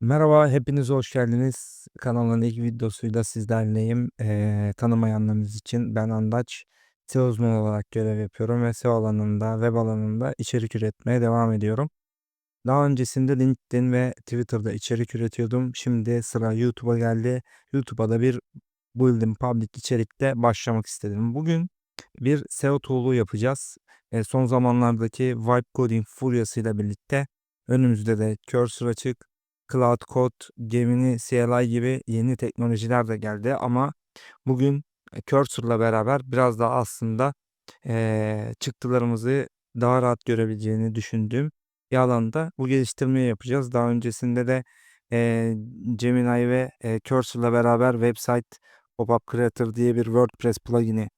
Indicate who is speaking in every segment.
Speaker 1: Merhaba, hepiniz hoş geldiniz. Kanalın ilk videosuyla sizlerleyim. Eee, tanımayanlarınız için ben Andaç. SEO uzmanı olarak görev yapıyorum ve SEO alanında, web alanında içerik üretmeye devam ediyorum. Daha öncesinde LinkedIn ve Twitter'da içerik üretiyordum. Şimdi sıra YouTube'a geldi. YouTube'a da bir Building Public içerikte başlamak istedim. Bugün bir SEO tool'u yapacağız. Eee, son zamanlardaki Vibe Coding furyasıyla birlikte önümüzde de Cursor açık, Cloud Code, Gemini, CLI gibi yeni teknolojiler de geldi ama bugün e, Cursor'la beraber biraz daha aslında eee, çıktılarımızı daha rahat görebileceğini düşündüğüm bir alanda bu geliştirmeyi yapacağız. Daha öncesinde de eee, Gemini ve eee, Cursor'la beraber Website Pop-up Creator diye bir WordPress plugin'i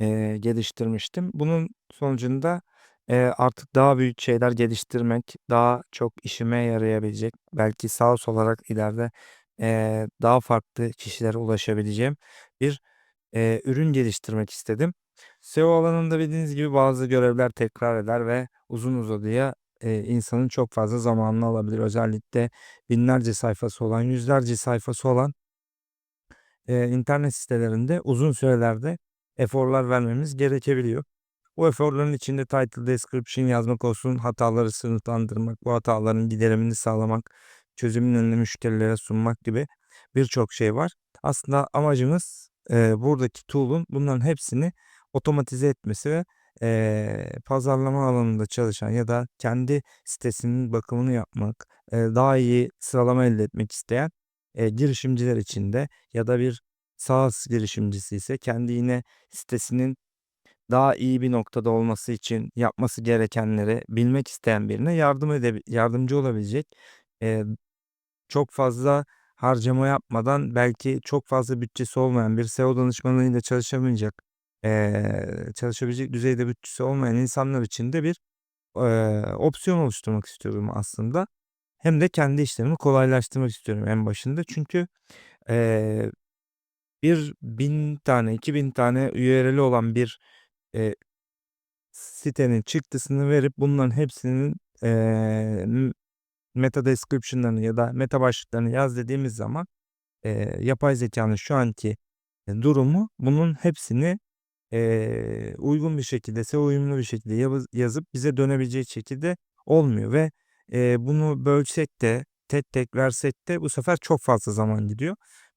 Speaker 1: eee, geliştirmiştim. Bunun sonucunda eee, artık daha büyük şeyler geliştirmek, daha çok işime yarayabilecek, belki sağ olarak ileride eee, daha farklı kişilere ulaşabileceğim bir eee, ürün geliştirmek istedim. SEO alanında bildiğiniz gibi bazı görevler tekrar eder ve uzun uzadıya eee, insanın çok fazla zamanını alabilir. Özellikle binlerce sayfası olan, yüzlerce sayfası olan eee, internet sitelerinde uzun sürelerde eforlar vermemiz gerekebiliyor. Bu eforların içinde title description yazmak olsun, hataları sınıflandırmak, bu hataların giderimini sağlamak, çözümün önüne müşterilere sunmak gibi birçok şey var. Aslında amacımız eee, buradaki tool'un bunların hepsini otomatize etmesi ve eee, pazarlama alanında çalışan ya da kendi sitesinin bakımını yapmak, eee, daha iyi sıralama elde etmek isteyen eee, girişimciler için de ya da bir SaaS girişimcisi ise kendi yine sitesinin daha iyi bir noktada olması için yapması gerekenleri bilmek isteyen birine yardım edebi yardımcı olabilecek, eee, çok fazla harcama yapmadan belki çok fazla bütçesi olmayan bir SEO danışmanıyla çalışamayacak, eee, çalışabilecek düzeyde bütçesi olmayan insanlar için de bir, eee, opsiyon oluşturmak istiyorum aslında. Hem de kendi işlerimi kolaylaştırmak istiyorum en başında. Çünkü, eee, bir 1000 tane, 2000 tane URL'i olan bir, eee sitenin çıktısını verip bunların hepsinin, m meta description'larını ya da meta başlıklarını yaz dediğimiz zaman, eee, yapay zekânın şu anki, durumu bunun hepsini, eee, uygun bir şekilde, SEO uyumlu bir şekilde yazıp bize dönebilecek şekilde olmuyor ve, eee, bunu bölsek de tek tek versek de bu sefer çok fazla zaman gidiyor.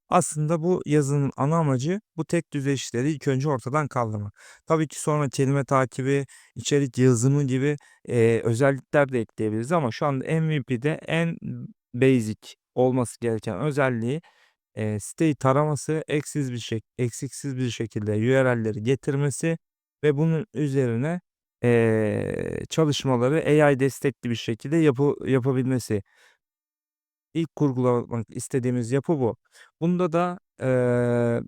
Speaker 1: Aslında bu yazının ana amacı bu tek düzey işleri ilk önce ortadan kaldırmak. Tabii ki sonra kelime takibi, içerik yazımı gibi, eee, özellikler de ekleyebiliriz ama şu anda MVP'de en basic olması gereken özelliği, eee, siteyi taraması, eksiz bir şek eksiksiz bir şekilde URL'leri getirmesi ve bunun üzerine, eee, çalışmaları AI destekli bir şekilde yapı yapabilmesi. İlk kurgulamak istediğimiz yapı bu. Bunda da, eee,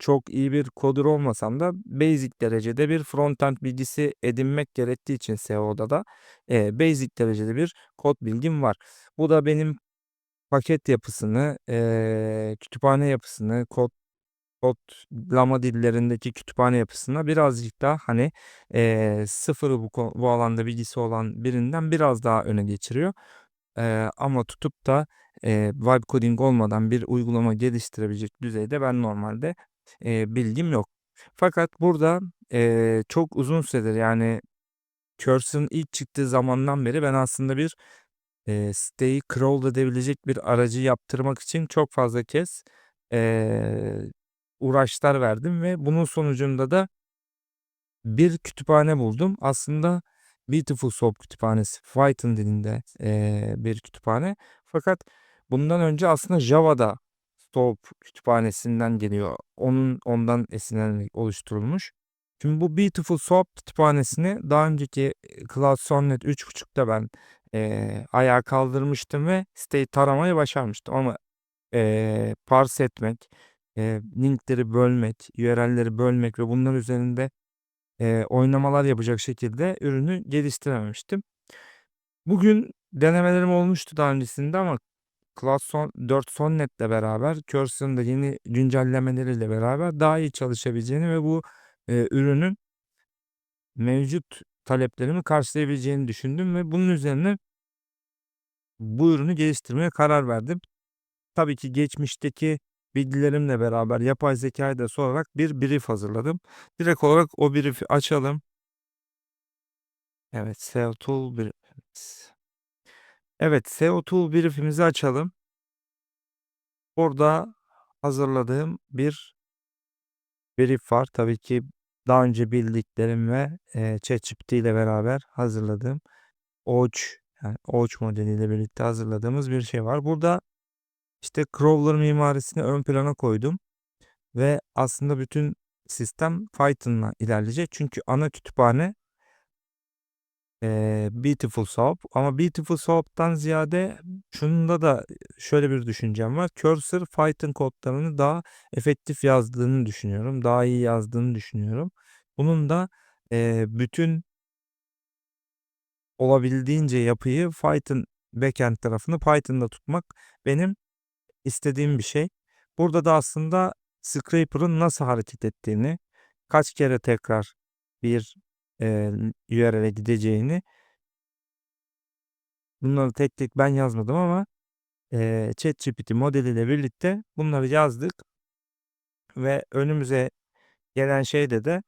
Speaker 1: çok iyi bir coder olmasam da basic derecede bir frontend bilgisi edinmek gerektiği için SEO'da da, eee, basic derecede bir kod bilgim var. Bu da benim paket yapısını, eee, kütüphane yapısını, kod kodlama dillerindeki kütüphane yapısına birazcık daha, hani, eee, sıfır bu bu alanda bilgisi olan birinden biraz daha öne geçiriyor. Eee, ama tutup da, eee, vibe coding olmadan bir uygulama geliştirebilecek düzeyde ben normalde, eee, bilgim yok. Fakat burada, eee, çok uzun süredir yani Cursor'ın ilk çıktığı zamandan beri ben aslında bir, eee, siteyi crawl edebilecek bir aracı yaptırmak için çok fazla kez, eee, uğraşlar verdim ve bunun sonucunda da bir kütüphane buldum. Aslında Beautiful Soup kütüphanesi, Python dilinde, eee, bir kütüphane. Fakat bundan önce aslında Java'da Soap kütüphanesinden geliyor. Onun ondan esinlenerek oluşturulmuş. Şimdi bu Beautiful Soup kütüphanesini daha önceki, Cloud Sonnet 3.5'ta ben, eee, ayağa kaldırmıştım ve siteyi taramayı başarmıştım ama, eee, parse etmek, eee, linkleri bölmek, URL'leri bölmek ve bunlar üzerinde eee, oynamalar yapacak şekilde ürünü geliştirememiştim. Bugün denemelerim olmuştu daha öncesinde ama Cloud Son 4 Sonnet'le beraber Cursor'ın da yeni güncellemeleriyle beraber daha iyi çalışabileceğini ve bu, eee, ürünün mevcut taleplerimi karşılayabileceğini düşündüm ve bunun üzerine bu ürünü geliştirmeye karar verdim. Tabii ki geçmişteki bilgilerimle beraber yapay zekâya da sorarak bir brief hazırladım. Direkt olarak o brief'i açalım. Evet, SEO Tool brief. Evet, SEO Tool brief'imizi açalım. Orada hazırladığım bir brief var. Tabii ki daha önce bildiklerim ve eee ChatGPT ile beraber hazırladığım Ouch yani Ouch modeliyle birlikte hazırladığımız bir şey var. Burada işte crawler mimarisini ön plana koydum ve aslında bütün sistem Python'la ilerleyecek. Çünkü ana kütüphane eee Beautiful Soup ama Beautiful Soup'tan ziyade şunda da şöyle bir düşüncem var. Cursor Python kodlarını daha efektif yazdığını düşünüyorum. Daha iyi yazdığını düşünüyorum. Bunun da eee, bütün olabildiğince yapıyı Python backend tarafını Python'da tutmak benim istediğim bir şey. Burada da aslında Scraper'ın nasıl hareket ettiğini, kaç kere tekrar bir eee URL'e gideceğini bunları tek tek ben yazmadım ama eee ChatGPT modeliyle birlikte bunları yazdık. Ve önümüze gelen şeyde de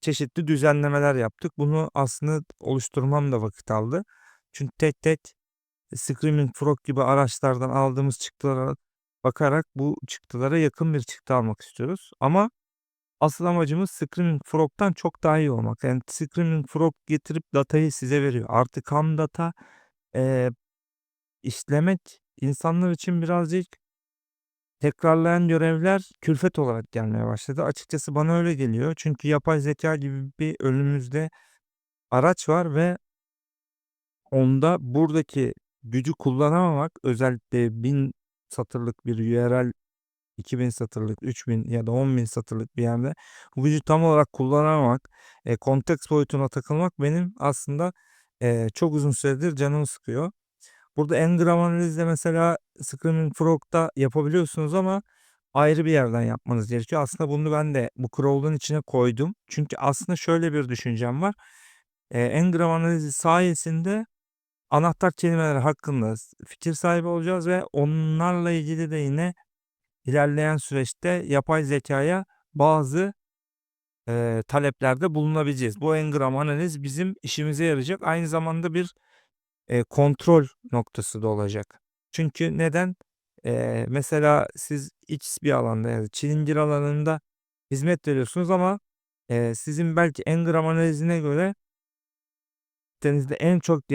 Speaker 1: çeşitli düzenlemeler yaptık. Bunu aslında oluşturmam da vakit aldı. Çünkü tek tek Screaming Frog gibi araçlardan aldığımız çıktılara bakarak bu çıktılara yakın bir çıktı almak istiyoruz. Ama asıl amacımız Screaming Frog'tan çok daha iyi olmak. Yani Screaming Frog getirip datayı size veriyor. Artık ham data eee, işlemek insanlar için birazcık tekrarlayan görevler külfet olarak gelmeye başladı. Açıkçası bana öyle geliyor. Çünkü yapay zeka gibi bir önümüzde araç var ve onda buradaki gücü kullanamamak özellikle 1000 satırlık bir URL 2000 satırlık, 3000 ya da 10.000 satırlık bir yerde bu gücü tam olarak kullanamamak, e, konteks boyutuna takılmak benim aslında e, çok uzun süredir canımı sıkıyor. Burada engram analizde mesela Screaming Frog'da yapabiliyorsunuz ama ayrı bir yerden yapmanız gerekiyor. Aslında bunu ben de bu crawl'un içine koydum. Çünkü aslında şöyle bir düşüncem var. E, engram analizi sayesinde anahtar kelimeler hakkında fikir sahibi olacağız ve onlarla ilgili de yine ilerleyen süreçte yapay zekaya bazı e, taleplerde bulunabileceğiz. Bu engram analiz bizim işimize yarayacak. Aynı zamanda bir e, kontrol noktası da olacak. Çünkü neden? E, mesela siz X bir alanda yani çilingir alanında hizmet veriyorsunuz ama e, sizin belki engram analizine göre denizde en çok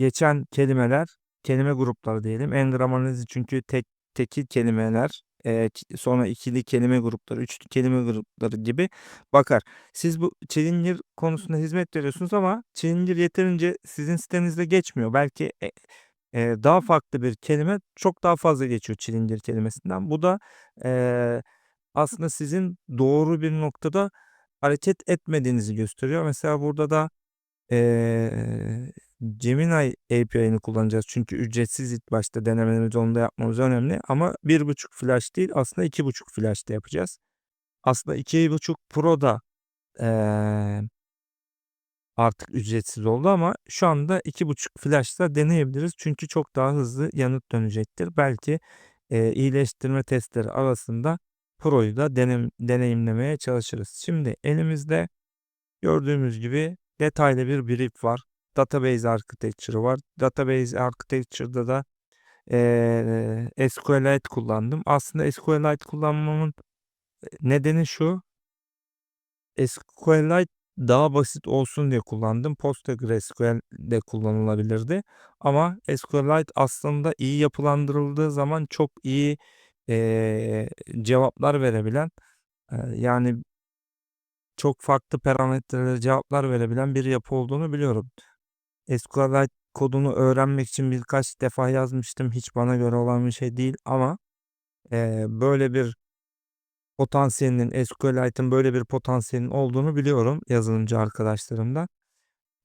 Speaker 1: geçen kelimeler, kelime grupları diyelim. Engram analizi çünkü tek tekil kelimeler, e, sonra ikili kelime grupları, üçlü kelime grupları gibi bakar. Siz bu çilingir konusunda hizmet veriyorsunuz ama çilingir yeterince sizin sitenizde geçmiyor. Belki e, e, daha farklı bir kelime çok daha fazla geçiyor çilingir kelimesinden. Bu da e, aslında sizin doğru bir noktada hareket etmediğinizi gösteriyor. Mesela burada da Eee, Gemini API'ni kullanacağız. Çünkü ücretsiz ilk başta denemelerimizi onda yapmamız önemli. Ama 1.5 flash değil aslında 2.5 flash'ta yapacağız. Aslında 2.5 Pro da eee, artık ücretsiz oldu ama şu anda 2.5 flash'ta deneyebiliriz. Çünkü çok daha hızlı yanıt dönecektir. Belki eee, iyileştirme testleri arasında Pro'yu da denem, deneyimlemeye çalışırız. Şimdi elimizde gördüğümüz gibi detaylı bir brief var. Database Architecture var. Database Architecture'da da e, SQLite kullandım. Aslında SQLite kullanmamın nedeni şu. SQLite daha basit olsun diye kullandım. PostgreSQL de kullanılabilirdi. Ama SQLite aslında iyi yapılandırıldığı zaman çok iyi e, cevaplar verebilen e, yani çok farklı parametrelere cevaplar verebilen bir yapı olduğunu biliyorum. SQLite kodunu öğrenmek için birkaç defa yazmıştım. Hiç bana göre olan bir şey değil ama e, böyle bir potansiyelinin SQLite'ın böyle bir potansiyelinin olduğunu biliyorum yazılımcı arkadaşlarımdan.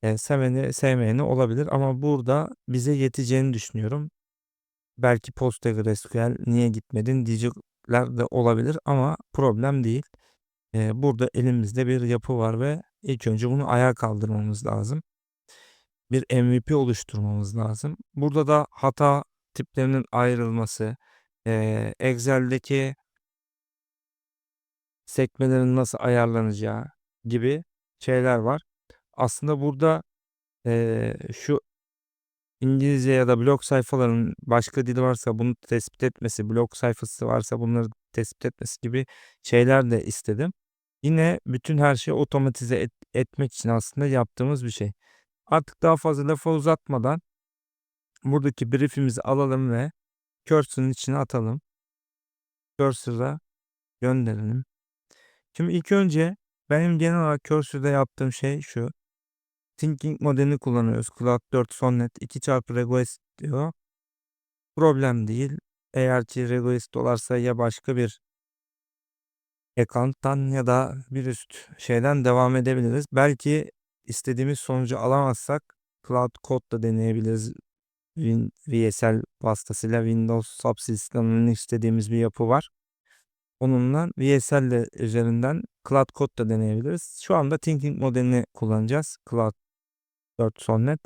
Speaker 1: E, seveni sevmeyeni olabilir ama burada bize yeteceğini düşünüyorum. Belki PostgreSQL niye gitmedin diyecekler de olabilir ama problem değil. Ee, burada elimizde bir yapı var ve ilk önce bunu ayağa kaldırmamız lazım. Bir MVP oluşturmamız lazım. Burada da hata tiplerinin ayrılması, Excel'deki sekmelerin nasıl ayarlanacağı gibi şeyler var. Aslında burada, şu İngilizce ya da blog sayfalarının başka dili varsa bunu tespit etmesi, blog sayfası varsa bunları tespit etmesi gibi şeyler de istedim. Yine bütün her şeyi otomatize et etmek için aslında yaptığımız bir şey. Artık daha fazla lafı uzatmadan buradaki brief'imizi alalım ve cursor'ın içine atalım. Cursor'a gönderelim. Şimdi ilk önce benim genel olarak cursor'da yaptığım şey şu. Thinking modelini kullanıyoruz. Cloud 4 Sonnet 2 çarpı request diyor. Problem değil. Eğer ki request dolarsa ya başka bir account'tan ya da bir üst şeyden devam edebiliriz. Belki istediğimiz sonucu alamazsak Cloud Code da deneyebiliriz. Win, VSL vasıtasıyla Windows Subsystem'in istediğimiz bir yapı var. Onunla VSL de üzerinden Cloud Code da deneyebiliriz. Şu anda Thinking modelini kullanacağız. Cloud 4 Sonnet.